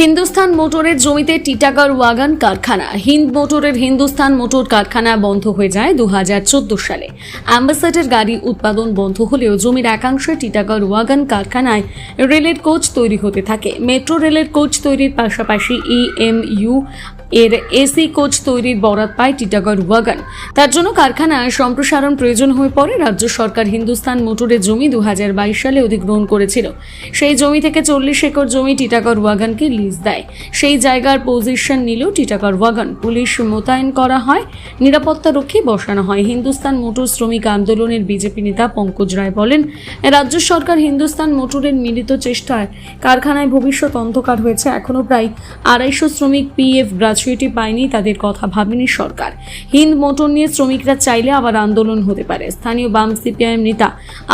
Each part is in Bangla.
হিন্দুস্তান মোটরের জমিতে টিটাগড় ওয়াগান কারখানা। হিন্দ মোটরের হিন্দুস্থান মোটর কারখানা বন্ধ হয়ে যায় দু হাজার চোদ্দ সালে। অ্যাম্বাসাডার গাড়ি উৎপাদন বন্ধ হলেও জমির একাংশে টিটাগড় ওয়াগান কারখানায় রেলের কোচ তৈরি হতে থাকে। মেট্রো রেলের কোচ তৈরির পাশাপাশি ইএমইউ এর এসি কোচ তৈরির বরাত পায় টিটাগড় ওয়াগান। তার জন্য কারখানায় সম্প্রসারণ প্রয়োজন হয়ে পড়ে। রাজ্য সরকার হিন্দুস্তান মোটরের জমি দু হাজার বাইশ সালে অধিগ্রহণ করেছিল। সেই জমি থেকে চল্লিশ একর জমি টিটাগড় ওয়াগানকে লিজ দেয়। সেই জায়গার পজিশন নিল টিটাগড় ওয়াগান। পুলিশ মোতায়েন করা হয়, নিরাপত্তা রক্ষী বসানো হয়। হিন্দুস্তান মোটর শ্রমিক আন্দোলনের বিজেপি নেতা পঙ্কজ রায় বলেন, রাজ্য সরকার হিন্দুস্তান মোটরের মিলিত চেষ্টায় কারখানায় ভবিষ্যৎ অন্ধকার হয়েছে। এখনও প্রায় আড়াইশো শ্রমিক পিএফ গ্রাচুইটি পায়নি তাদের কথা ভাবেনি সরকার। হিন্দ মোটর নিয়ে শ্রমিকরা চাইলে আবার আন্দোলন হতে পারে। স্থানীয় বাম সিপিআইএম নেতা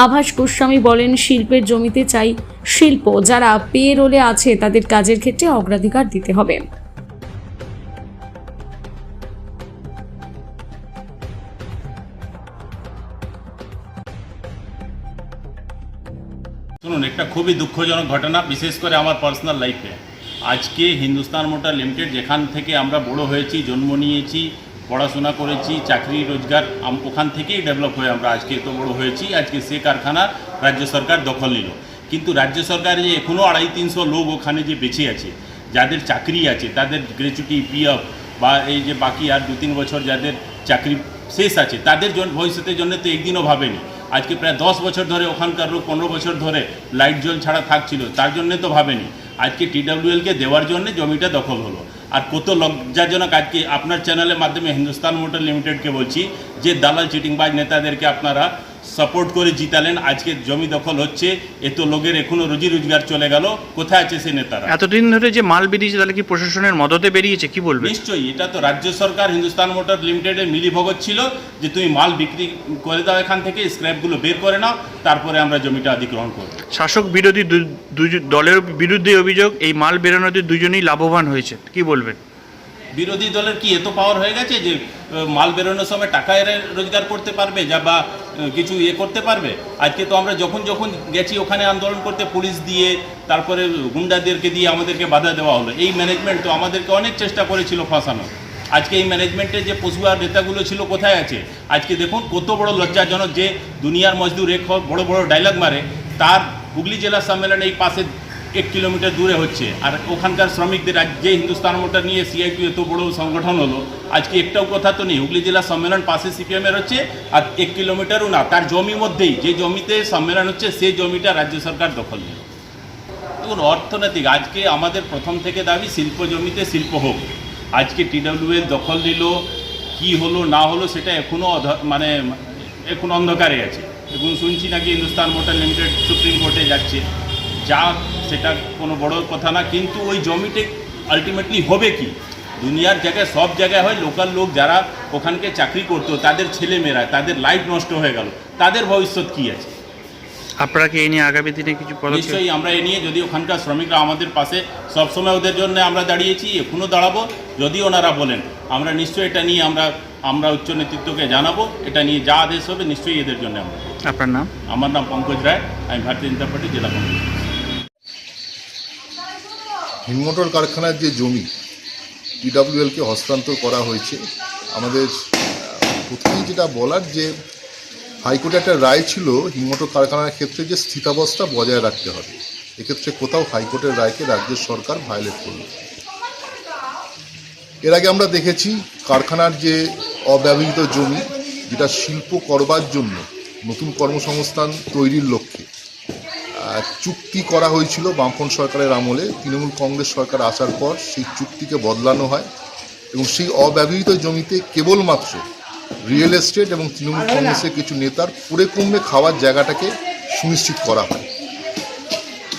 আভাস গোস্বামী বলেন, শিল্পের জমিতে চাই শিল্প, যারা পে রোলে আছে তাদের কাজের ক্ষেত্রে অগ্রাধিকার দিতে হবে। শুনুন, একটা খুবই দুঃখজনক ঘটনা, বিশেষ করে আমার পার্সোনাল লাইফে আজকে হিন্দুস্তান মোটর লিমিটেড, যেখান থেকে আমরা বড় হয়েছি, জন্ম নিয়েছি, পড়াশোনা করেছি, চাকরি, রোজগার ওখান থেকেই ডেভেলপ হয়ে আমরা আজকে এত বড় হয়েছি। আজকে সে কারখানা রাজ্য সরকার দখল নিল। কিন্তু রাজ্য সরকার যে এখনও আড়াই তিনশো লোক ওখানে যে বেঁচে আছে, যাদের চাকরি আছে, তাদের গ্র্যাচুইটি পিএফ বা এই যে বাকি আর দু তিন বছর যাদের চাকরি শেষ আছে, তাদের জন্য ভবিষ্যতের জন্য তো একদিনও ভাবেনি। আজকে প্রায় দশ বছর ধরে ওখানকার লোক পনেরো বছর ধরে লাইট জল ছাড়া থাকছিল, তার জন্যে তো ভাবেনি। আজকে টিডাব্লিউএলকে দেওয়ার জন্য জমিটা দখল হলো। আর কত লজ্জাজনক আজকে আপনার চ্যানেলের মাধ্যমে হিন্দুস্তান মোটর লিমিটেডকে বলছি, যে দালাল চিটিংবাজ নেতাদেরকে আপনারা সাপোর্ট করে জিতালেন। আজকে জমি দখল হচ্ছে। এত লোকের এখনও রুজি রোজগার চলে গেল। কোথায় আছে সে নেতারা? এতদিন ধরে যে মাল বেরিয়েছে তাহলে কি প্রশাসনের মদতে বেরিয়েছে? কি বলবে? নিশ্চয়ই এটা তো রাজ্য সরকার হিন্দুস্তান মোটর লিমিটেডের মিলিভগত ছিল যে তুমি মাল বিক্রি করে দাও এখান থেকে স্ক্র্যাপগুলো বের করে নাও তারপরে আমরা জমিটা অধিগ্রহণ করব। শাসক বিরোধী দলের বিরুদ্ধে অভিযোগ এই মাল বেরোনোতে দুজনেই লাভবান হয়েছে। কি বলবেন? বিরোধী দলের কি এত পাওয়ার হয়ে গেছে যে মাল বেরোনোর সময় টাকা এরা রোজগার করতে পারবে যা বা কিছু ইয়ে করতে পারবে? আজকে তো আমরা যখন যখন গেছি ওখানে আন্দোলন করতে, পুলিশ দিয়ে, তারপরে গুন্ডাদেরকে দিয়ে আমাদেরকে বাধা দেওয়া হলো। এই ম্যানেজমেন্ট তো আমাদেরকে অনেক চেষ্টা করেছিল ফাঁসানো আজকে এই ম্যানেজমেন্টের যে পশুয়ার নেতাগুলো ছিল কোথায় আছে? আজকে দেখুন কত বড় লজ্জাজনক যে দুনিয়ার মজদুর এক বড় বড় ডায়লগ মারে, তার হুগলি জেলা সম্মেলনে এই পাশে এক কিলোমিটার দূরে হচ্ছে। আর ওখানকার শ্রমিকদের আজ যে হিন্দুস্তান মোটর নিয়ে সিআইপি এত বড় সংগঠন হলো, আজকে একটাও কথা তো নেই। হুগলি জেলা সম্মেলন পাশে সিপিএমের হচ্ছে, আর এক কিলোমিটারও না, তার জমি মধ্যেই, যে জমিতে সম্মেলন হচ্ছে সেই জমিটা রাজ্য সরকার দখল নিল দেখুন, অর্থনৈতিক, আজকে আমাদের প্রথম থেকে দাবি শিল্প জমিতে শিল্প হোক। আজকে টিডব্লিউএল দখল নিল, কি হলো, না হলো, সেটা এখনও মানে এখন অন্ধকারে আছে। এখন শুনছি নাকি হিন্দুস্তান মোটর লিমিটেড সুপ্রিম কোর্টে যাচ্ছে। যা সেটা কোনো বড় কথা না কিন্তু ওই জমিতে আলটিমেটলি হবে কি? দুনিয়ার জায়গায় সব জায়গায় হয় লোকাল লোক যারা ওখানকে চাকরি করতো তাদের ছেলেমেয়েরা তাদের লাইফ নষ্ট হয়ে গেল তাদের ভবিষ্যৎ কী আছে? আপনারা কি এই নিয়ে আগামী দিনে কিছু নিশ্চয়ই আমরা এ নিয়ে যদি ওখানকার শ্রমিকরা আমাদের পাশে সবসময় ওদের জন্য আমরা দাঁড়িয়েছি এখনও দাঁড়াবো যদি ওনারা বলেন আমরা নিশ্চয়ই এটা নিয়ে আমরা আমরা উচ্চ নেতৃত্বকে জানাব এটা নিয়ে যা আদেশ হবে নিশ্চয়ই এদের জন্য আমরা। আপনার নাম? আমার নাম পঙ্কজ রায় আমি ভারতীয় জনতা পার্টি জেলা কংগ্রেস। হিমমোটর কারখানার যে জমি পিডাব্লিউএলকে হস্তান্তর করা হয়েছে, আমাদের প্রথমেই যেটা বলার যে হাইকোর্টে একটা রায় ছিল হিমমোটর কারখানার ক্ষেত্রে যে স্থিতাবস্থা বজায় রাখতে হবে। এক্ষেত্রে কোথাও হাইকোর্টের রায়কে রাজ্য সরকার ভায়োলেট করল। এর আগে আমরা দেখেছি কারখানার যে অব্যবহৃত জমি, যেটা শিল্প করবার জন্য নতুন কর্মসংস্থান তৈরির লক্ষ্যে চুক্তি করা হয়েছিল বামফ্রন্ট সরকারের আমলে। তৃণমূল কংগ্রেস সরকার আসার পর সেই চুক্তিকে বদলানো হয় এবং সেই অব্যবহৃত জমিতে কেবলমাত্র রিয়েল এস্টেট এবং তৃণমূল কংগ্রেসের কিছু নেতার পুরে কমবে খাওয়ার জায়গাটাকে সুনিশ্চিত করা হয়।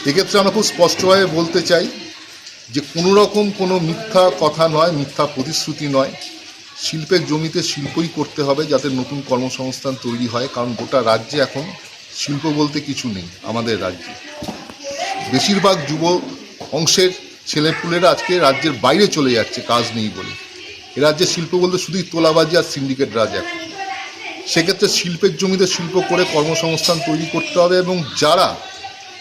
এক্ষেত্রে আমরা খুব স্পষ্টভাবে বলতে চাই যে কোনো রকম কোনো মিথ্যা কথা নয় মিথ্যা প্রতিশ্রুতি নয়। শিল্পের জমিতে শিল্পই করতে হবে যাতে নতুন কর্মসংস্থান তৈরি হয় কারণ গোটা রাজ্যে এখন শিল্প বলতে কিছু নেই আমাদের রাজ্যে। বেশিরভাগ যুব অংশের ছেলেপুলেরা আজকে রাজ্যের বাইরে চলে যাচ্ছে, কাজ নেই বলে। এ রাজ্যে শিল্প বলতে শুধুই তোলাবাজি আর সিন্ডিকেট রাজ। এখন সেক্ষেত্রে শিল্পের জমিতে শিল্প করে কর্মসংস্থান তৈরি করতে হবে এবং যারা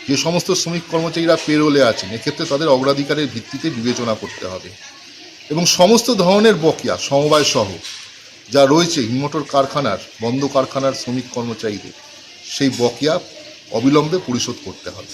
যে সমস্ত শ্রমিক কর্মচারীরা পেরোলে আছেন, এক্ষেত্রে তাদের অগ্রাধিকারের ভিত্তিতে বিবেচনা করতে হবে। এবং সমস্ত ধরনের বকেয়া, সমবায় সহ যা রয়েছে হিমোটর কারখানার, বন্ধ কারখানার শ্রমিক কর্মচারীদের সেই বকেয়া অবিলম্বে পরিশোধ করতে হবে।